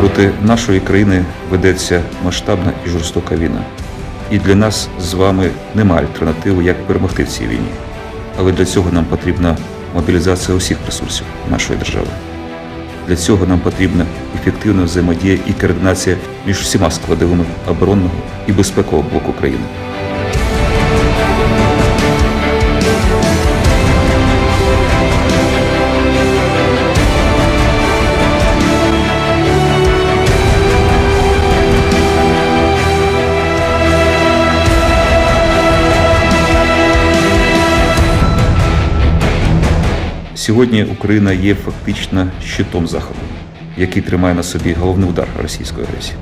Проти нашої країни ведеться масштабна і жорстока війна. І для нас з вами немає альтернативи, як перемогти в цій війні. Але для цього нам потрібна мобілізація усіх ресурсів нашої держави. Для цього нам потрібна ефективна взаємодія і координація між всіма складовими оборонного і безпекового блоку країни. Сьогодні Україна є фактично щитом Заходу, який тримає на собі головний удар російської агресії.